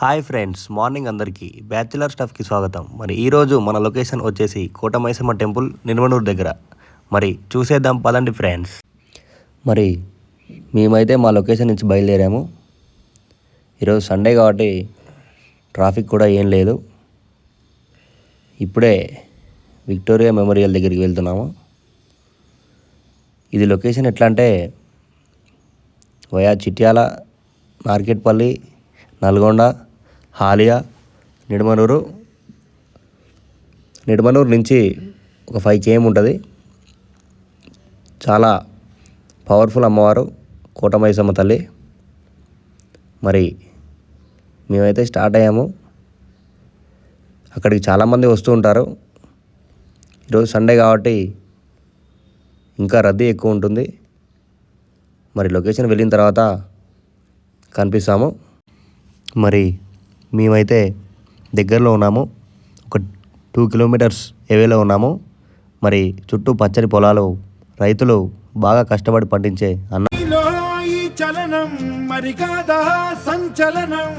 Hi friends morning అందరికీ bachelor స్టఫ్కి స్వాగతం. మరి ఈరోజు మన లొకేషన్ వచ్చేసి కోటమైసమ్మ టెంపుల్ నిర్మనూరు దగ్గర. మరి చూసేద్దాం పదండి ఫ్రెండ్స్. మరి మేమైతే మా లొకేషన్ నుంచి బయలుదేరాము. ఈరోజు సండే కాబట్టి ట్రాఫిక్ కూడా ఏం లేదు. ఇప్పుడే విక్టోరియా మెమోరియల్ దగ్గరికి వెళ్తున్నాము. ఇది లొకేషన్ ఎట్లా అంటే వయా చిట్యాల మార్కెట్పల్లి నల్గొండ హాలియా నిడమనూరు. నిడమనూరు నుంచి ఒక ఫైవ్ కేఎం ఉంటుంది. చాలా పవర్ఫుల్ అమ్మవారు కోటమైసమ్మ తల్లి. మరి మేమైతే స్టార్ట్ అయ్యాము. అక్కడికి చాలామంది వస్తూ ఉంటారు. ఈరోజు సండే కాబట్టి ఇంకా రద్దీ ఎక్కువ ఉంటుంది. మరి లొకేషన్ వెళ్ళిన తర్వాత కనిపిస్తాము. మరి మేమైతే దగ్గరలో ఉన్నాము. ఒక టూ కిలోమీటర్స్ ఏవేలో ఉన్నాము. మరి చుట్టూ పచ్చని పొలాలు రైతులు బాగా కష్టపడి పండించే అన్న చలనం మరి కాదా సంచలనం?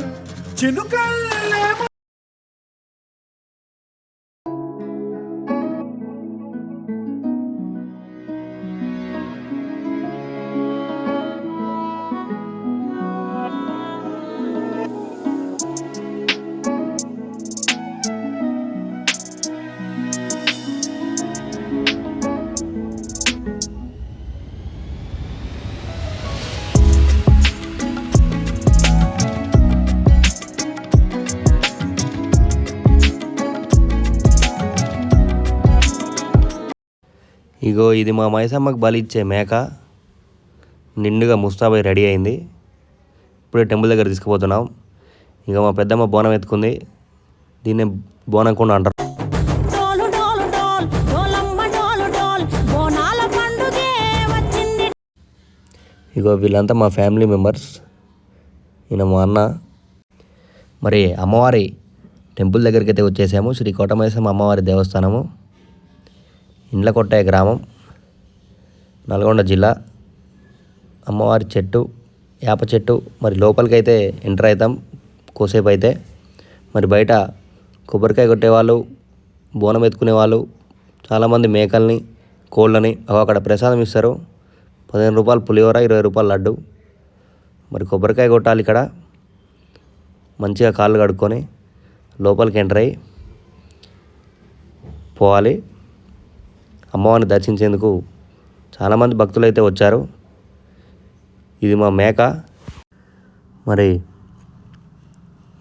ఇగో ఇది మా మైసమ్మకు బలి ఇచ్చే మేక. నిండుగా ముస్తాబై రెడీ అయింది. ఇప్పుడే టెంపుల్ దగ్గర తీసుకుపోతున్నాం. ఇక మా పెద్దమ్మ బోనం ఎత్తుకుంది. దీన్నే బోనం కొండ అంటారు. ఇగో వీళ్ళంతా మా ఫ్యామిలీ మెంబర్స్. ఈయన మా అన్న. మరి అమ్మవారి టెంపుల్ దగ్గరికి అయితే వచ్చేసాము. శ్రీ కోటమేశ్వరం అమ్మవారి దేవస్థానము. ఇండ్ల కొట్టాయ గ్రామం నల్గొండ జిల్లా. అమ్మవారి చెట్టు వేప చెట్టు మరి లోపలికి అయితే ఎంటర్ అవుతాం కోసేపు అయితే. మరి బయట కొబ్బరికాయ కొట్టేవాళ్ళు బోనం ఎత్తుకునే వాళ్ళు చాలామంది మేకల్ని కోళ్ళని అక్కడ ప్రసాదం ఇస్తారు. పదిహేను రూపాయలు పులిహోర ఇరవై రూపాయలు లడ్డు. మరి కొబ్బరికాయ కొట్టాలి ఇక్కడ. మంచిగా కాళ్ళు కడుక్కొని లోపలికి ఎంటర్ అయ్యి పోవాలి. అమ్మవారిని దర్శించేందుకు చాలామంది భక్తులు అయితే వచ్చారు. ఇది మా మేక. మరి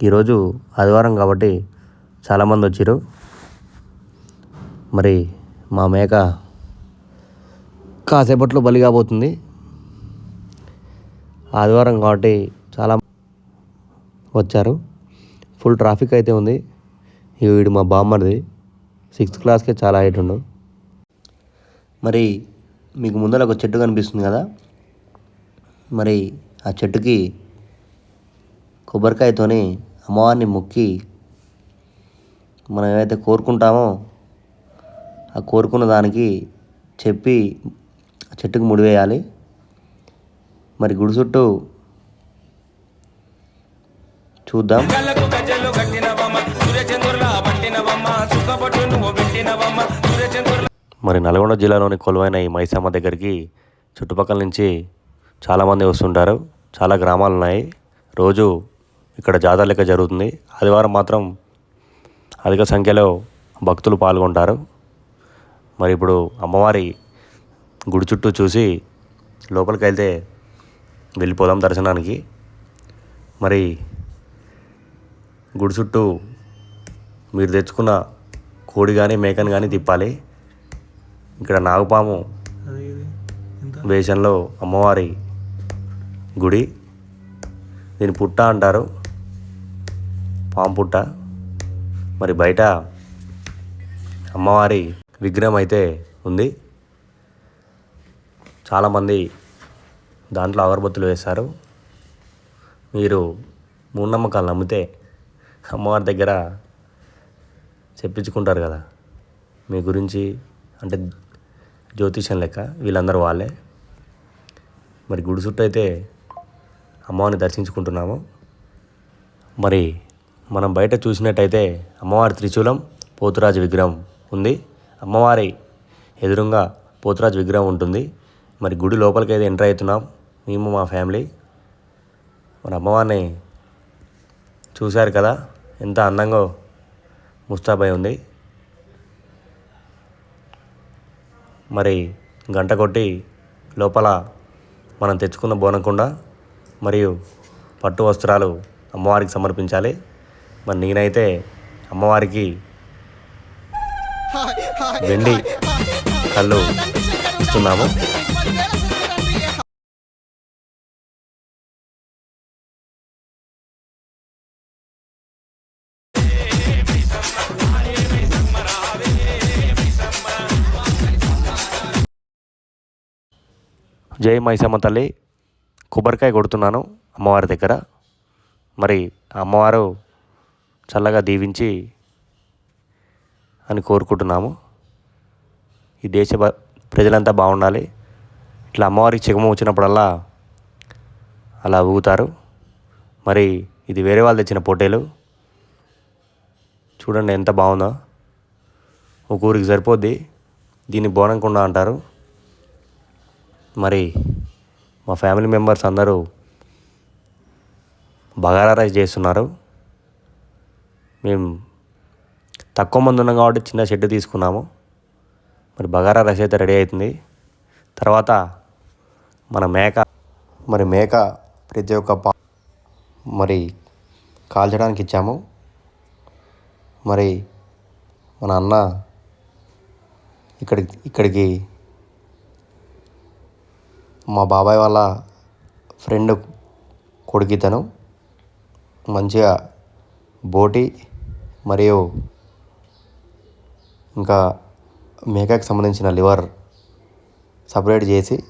ఈరోజు ఆదివారం కాబట్టి చాలామంది వచ్చారు మరి మా మేక కాసేపట్లో బలి కాబోతుంది. ఆదివారం కాబట్టి చాలా వచ్చారు. ఫుల్ ట్రాఫిక్ అయితే ఉంది. ఇక వీడు మా బామ్మర్ది. సిక్స్త్ క్లాస్కే చాలా హైట్ ఉండు. మరి మీకు ముందర ఒక చెట్టు కనిపిస్తుంది కదా? మరి ఆ చెట్టుకి కొబ్బరికాయతోని అమ్మవారిని మొక్కి మనం ఏదైతే కోరుకుంటామో ఆ కోరుకున్న దానికి చెప్పి ఆ చెట్టుకు ముడివేయాలి మరి గుడి చుట్టూ చూద్దాం. మరి నల్గొండ జిల్లాలోని కొలువైన ఈ మైసమ్మ దగ్గరికి చుట్టుపక్కల నుంచి చాలామంది వస్తుంటారు. చాలా గ్రామాలు ఉన్నాయి. రోజు ఇక్కడ జాతర లెక్క జరుగుతుంది. ఆదివారం మాత్రం అధిక సంఖ్యలో భక్తులు పాల్గొంటారు. మరి ఇప్పుడు అమ్మవారి గుడి చుట్టూ చూసి లోపలికి వెళ్తే వెళ్ళిపోదాం దర్శనానికి. మరి గుడి చుట్టూ మీరు తెచ్చుకున్న కోడి కానీ మేకని కానీ తిప్పాలి. ఇక్కడ నాగపాము వేషంలో అమ్మవారి గుడి. దీని పుట్ట అంటారు. పాము పుట్ట. మరి బయట అమ్మవారి విగ్రహం అయితే ఉంది. చాలామంది దాంట్లో అగరబత్తులు వేశారు. మీరు మూఢనమ్మకాలు నమ్మితే అమ్మవారి దగ్గర చెప్పించుకుంటారు కదా. మీ గురించి అంటే జ్యోతిష్యం లెక్క వీళ్ళందరూ వాళ్ళే. మరి గుడి చుట్టూ అయితే అమ్మవారిని దర్శించుకుంటున్నాము. మరి మనం బయట చూసినట్టయితే అమ్మవారి త్రిశూలం పోతురాజు విగ్రహం ఉంది. అమ్మవారి ఎదురుగా పోతురాజు విగ్రహం ఉంటుంది. మరి గుడి లోపలికి అయితే ఎంటర్ అవుతున్నాం. మేము మా ఫ్యామిలీ. మన అమ్మవారిని చూశారు కదా ఎంత అందంగా ముస్తాబై ఉంది. మరి గంట కొట్టి లోపల మనం తెచ్చుకున్న బోనకుండా మరియు పట్టు వస్త్రాలు అమ్మవారికి సమర్పించాలి. మరి నేనైతే అమ్మవారికి వెండి కళ్ళు ఇస్తున్నాము. జై మైసమ్మ తల్లి కొబ్బరికాయ కొడుతున్నాను అమ్మవారి దగ్గర. మరి ఆ అమ్మవారు చల్లగా దీవించి అని కోరుకుంటున్నాము. ఈ దేశ ప్రజలంతా బాగుండాలి. ఇట్లా అమ్మవారికి చిగమ వచ్చినప్పుడల్లా అలా ఊగుతారు. మరి ఇది వేరే వాళ్ళు తెచ్చిన పొట్టేలు. చూడండి ఎంత బాగుందో. ఒక ఊరికి సరిపోద్ది. దీన్ని బోనంకొండ అంటారు. మరి మా ఫ్యామిలీ మెంబర్స్ అందరూ బగారా రైస్ చేస్తున్నారు. మేము తక్కువ మంది ఉన్నాం కాబట్టి చిన్న షెడ్ తీసుకున్నాము. మరి బగారా రైస్ అయితే రెడీ అవుతుంది. తర్వాత మన మేక మరి మేక ప్రతి ఒక్క పా మరి కాల్చడానికి ఇచ్చాము. మరి మన అన్న ఇక్కడికి ఇక్కడికి మా బాబాయ్ వాళ్ళ ఫ్రెండ్ కొడుకితను మంచిగా బోటి మరియు ఇంకా మేకకు సంబంధించిన లివర్ సపరేట్ చేసి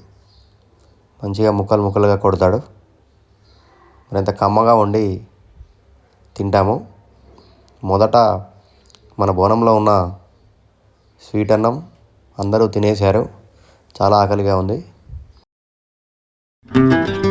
మంచిగా ముక్కలు ముక్కలుగా కొడతాడు. మరింత కమ్మగా వండి తింటాము. మొదట మన బోనంలో ఉన్న స్వీట్ అన్నం అందరూ తినేశారు. చాలా ఆకలిగా ఉంది. Thank you.